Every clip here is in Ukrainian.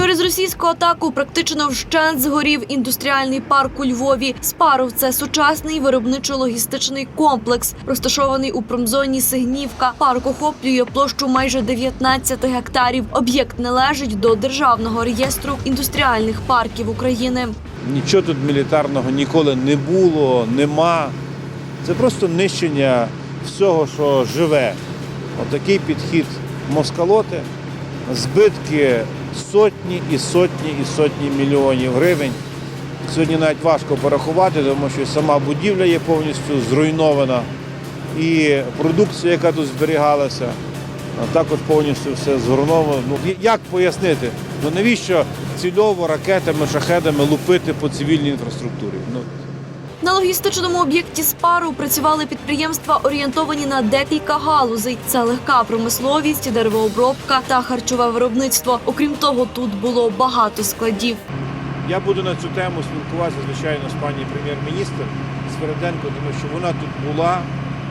Через російську атаку практично вщент згорів індустріальний парк у Львові. Спаров це сучасний виробничо-логістичний комплекс, розташований у промзоні Сигнівка. Парк охоплює площу майже 19 гектарів. Об'єкт належить до державного реєстру індустріальних парків України. Нічого тут мілітарного ніколи не було, нема. Це просто нищення всього, що живе. Отакий підхід москалоти, збитки сотні і сотні і сотні мільйонів гривень. Сьогодні навіть важко порахувати, тому що сама будівля є повністю зруйнована. І продукція, яка тут зберігалася, також повністю все зруйновано. Ну, як пояснити? Ну навіщо цільово ракетами, шахедами лупити по цивільній інфраструктурі? Ну, На логістичному об'єкті Спару працювали підприємства, орієнтовані на декілька галузей. Це легка промисловість, деревообробка та харчове виробництво. Окрім того, тут було багато складів. Я буду на цю тему спілкуватися, звичайно, з пані прем'єр-міністр Свереденко, тому що вона тут була,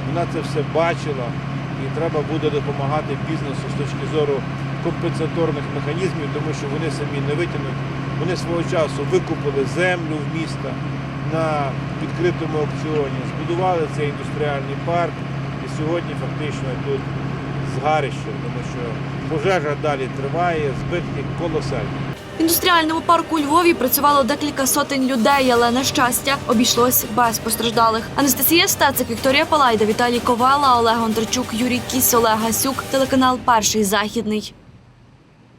вона це все бачила, і треба буде допомагати бізнесу з точки зору компенсаторних механізмів, тому що вони самі не витягнуть. Вони свого часу викупили землю в міста на відкритому аукціоні, збудували цей індустріальний парк, і сьогодні фактично тут згарище, тому що пожежа далі триває, збитки колосальні. В індустріальному парку у Львові працювало декілька сотень людей, але на щастя обійшлось без постраждалих. Анастасія Стецик, Вікторія Палайда, Віталій Ковала, Олег Гонтарчук, Юрій Кіс, Олег Гасюк, телеканал Перший західний.